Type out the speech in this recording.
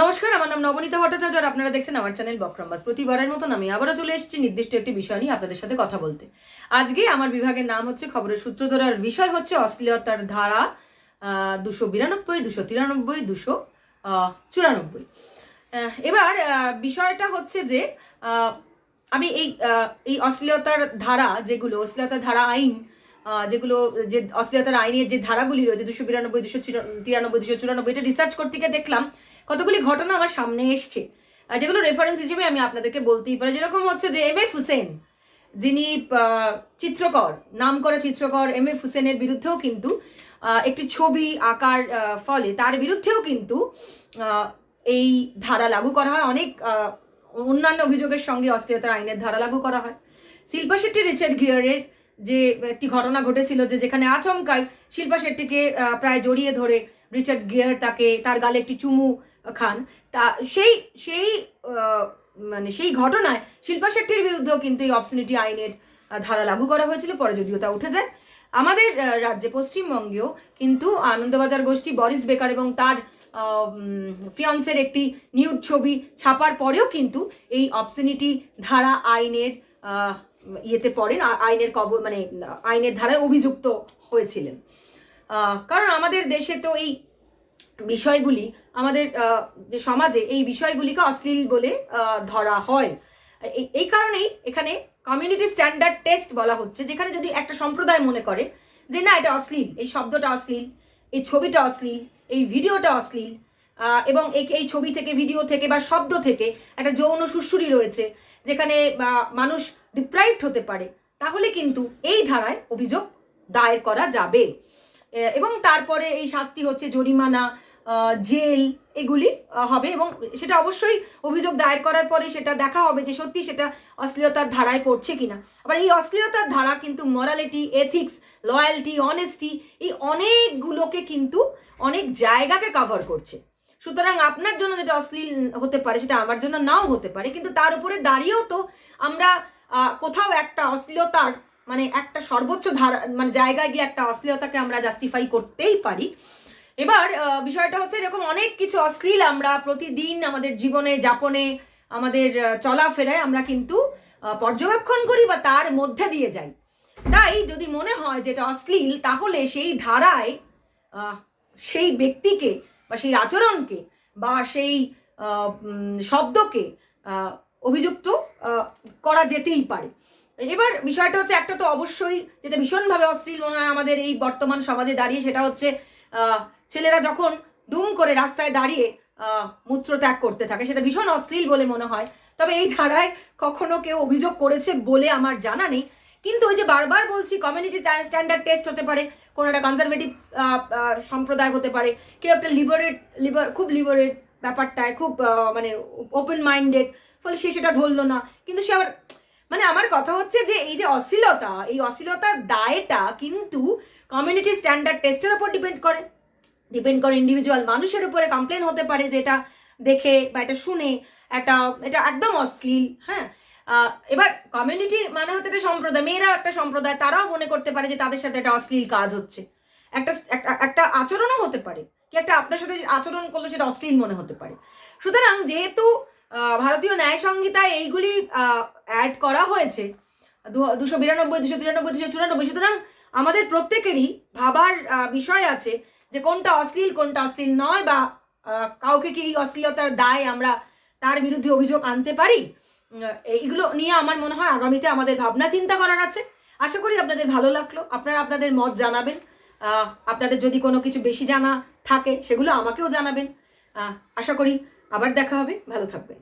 নমস্কার, আমার নাম নবনীতা ভট্টাচার্য আর আপনারা দেখছেন আমার চ্যানেল বক্রমবাস। প্রতিবারের মতন আমি আবারও চলে এসেছি নির্দিষ্ট একটি বিষয় নিয়ে আপনাদের সাথে কথা বলতে। আজকে আমার বিভাগের নাম হচ্ছে খবরের সূত্র ধরার বিষয় হচ্ছে অশ্লীলতার ধারা দুশো বিরানব্বই, দুশো তিরানব্বই, দুশো চুরানব্বই। এবার বিষয়টা হচ্ছে যে আমি এই এই অশ্লীলতার ধারা যেগুলো, অশ্লীলতার ধারা আইন যেগুলো যে অশ্লীলতার আইনের যে ধারাগুলি রয়েছে, দুশো বিরানব্বই, দুশো তিরানব্বই, দুশো চুরানব্বই, এটা রিসার্চ করতে গিয়ে দেখলাম। কতগুলি ঘটনা আমার সামনে এসছে। যেগুলো রেফারেন্স হিসেবে আমি আপনাদেরকে বলতেই পারি, যেরকম হচ্ছে যে এম এফ হুসেন যিনি চিত্রকর নাম করা চিত্রকর এম এফ হুসেনের বিরুদ্ধেও কিন্তু একটি ছবি আঁকার ফলে তার বিরুদ্ধেও কিন্তু এই ধারা লাগু করা হয়। অনেক অন্যান্য অভিযোগের সঙ্গে অশ্লীলতার আইনের ধারা লাগু করা হয়। শিল্পা শেট্টি, রিচার্ড গিয়ারের যে একটি ঘটনা ঘটেছিল যে যেখানে আচমকায় শিল্পা শেট্টিকে প্রায় জড়িয়ে ধরে রিচার্ড গিয়ার তাকে তার গালে একটি চুমু খান। তা সেই সেই মানে সেই ঘটনায় শিল্পা শেট্টির বিরুদ্ধেও কিন্তু এই অপসিনিটি আইনের ধারা লাগু করা হয়েছিল, পরে যদিও তা উঠে যায়। আমাদের রাজ্যে পশ্চিমবঙ্গেও কিন্তু আনন্দবাজার গোষ্ঠী বরিস বেকার এবং তার ফিয়ন্সের একটি নিউড ছবি ছাপার পরেও কিন্তু এই অপসিনিটি ধারা আইনের ইয়েতে পড়েন আইনের কব মানে আইনের ধারায় অভিযুক্ত হয়েছিলেন। কারণ আমাদের দেশে তো এই বিষয়গুলি আমাদের যে সমাজে এই বিষয়গুলিকে অশ্লীল বলে ধরা হয়। এই- কারণেই এখানে কমিউনিটি স্ট্যান্ডার্ড টেস্ট বলা হচ্ছে, যেখানে যদি একটা সম্প্রদায় মনে করে যে না, এটা অশ্লীল, এই শব্দটা অশ্লীল, এই ছবিটা অশ্লীল, এই ভিডিওটা অশ্লীল এবং এই ছবি থেকে, ভিডিও থেকে বা শব্দ থেকে একটা যৌন সুশ্রুরি রয়েছে, যেখানে মানুষ ডিপ্রাইভড হতে পারে, তাহলে কিন্তু এই ধারায় অভিযোগ দায়ের করা যাবে। এবং তারপরে এই শাস্তি হচ্ছে জরিমানা জেল এগুলি হবে এবং সেটা অবশ্যই অভিযোগ দায়ের করার পরে সেটা দেখা হবে যে সত্যি সেটা অশ্লীলতার ধারায় পড়ছে কিনা। আবার এই অশ্লীলতার ধারা কিন্তু মরালিটি এথিক্স লয়ালটি অনেস্টি এই অনেকগুলোকে কিন্তু অনেক জায়গাকে কভার করছে। সুতরাং আপনার জন্য যেটা অশ্লীল হতে পারে সেটা আমার জন্য নাও হতে পারে, কিন্তু তার উপরে দাঁড়িয়েও তো আমরা কোথাও একটা অশ্লীলতার মানে একটা সর্বোচ্চ ধারা মানে জায়গায় গিয়ে একটা অশ্লীলতাকে আমরা জাস্টিফাই করতেই পারি। এবার বিষয়টা হচ্ছে এরকম অনেক কিছু অশ্লীল আমরা প্রতিদিন আমাদের জীবনে, যাপনে, আমাদের চলাফেরায় আমরা কিন্তু পর্যবেক্ষণ করি বা তার মধ্যে দিয়ে যাই। তাই যদি মনে হয় যেটা অশ্লীল, তাহলে সেই ধারায় সেই ব্যক্তিকে বা সেই আচরণকে বা সেই শব্দকে অভিযুক্ত করা যেতেই পারে। এবার বিষয়টা হচ্ছে একটা তো অবশ্যই, যেটা ভীষণভাবে অশ্লীল মনে হয় আমাদের এই বর্তমান সমাজে দাঁড়িয়ে, সেটা হচ্ছে ছেলেরা যখন দুম করে রাস্তায় দাঁড়িয়ে আহ, মূত্র ত্যাগ করতে থাকে সেটা ভীষণ অশ্লীল বলে মনে হয়। তবে এই ধারায় কখনো কেউ অভিযোগ করেছে বলে আমার জানা নেই। কিন্তু ওই যে বারবার বলছি কমিউনিটি স্ট্যান্ডার্ড টেস্ট হতে পারে কোনো একটা কনজারভেটিভ সম্প্রদায় হতে পারে কেউ একটা লিবারেট লিবার খুব লিবারেট ব্যাপারটায় খুব মানে ওপেন মাইন্ডেড ফলে সে সেটা ধরলো না। কিন্তু সে আবার মানে আমার কথা হচ্ছে যে এই যে অশ্লীলতা, এই অশ্লীলতার দায়টা কিন্তু কমিউনিটি স্ট্যান্ডার্ড টেস্টের উপর ডিপেন্ড করে। ডিপেন্ড করে ইন্ডিভিজুয়াল মানুষের উপরে কমপ্লেন হতে পারে যে এটা দেখে বা এটা শুনে একটা এটা একদম অশ্লীল হ্যাঁ? এবার কমিউনিটি মানে হচ্ছে একটা সম্প্রদায়, মেয়েরাও একটা সম্প্রদায়, তারাও মনে করতে পারে যে তাদের সাথে একটা অশ্লীল কাজ হচ্ছে। একটা, একটা- আচরণও হতে পারে, কি একটা আপনার সাথে আচরণ করলে সেটা অশ্লীল মনে হতে পারে। সুতরাং যেহেতু ভারতীয় ন্যায় সংহিতায় এইগুলি অ্যাড করা হয়েছে। দুশো বিরানব্বই, দুশো তিরানব্বই, দুশো চুরানব্বই। সুতরাং আমাদের প্রত্যেকেরই ভাবার বিষয় আছে যে কোনটা অশ্লীল কোনটা অশ্লীল নয় বা কাউকে কি এই অশ্লীলতার দায় আমরা তার বিরুদ্ধে অভিযোগ আনতে পারি? এইগুলো নিয়ে আমার মনে হয় আগামীতে আমাদের ভাবনা চিন্তা করার আছে। আশা করি আপনাদের ভালো লাগল। আপনারা আপনাদের মত জানাবেন। আপনাদের যদি কোনো কিছু বেশি জানা থাকে, সেগুলো আমাকেও জানাবেন। আশা করি আবার দেখা হবে ভালো থাকবেন।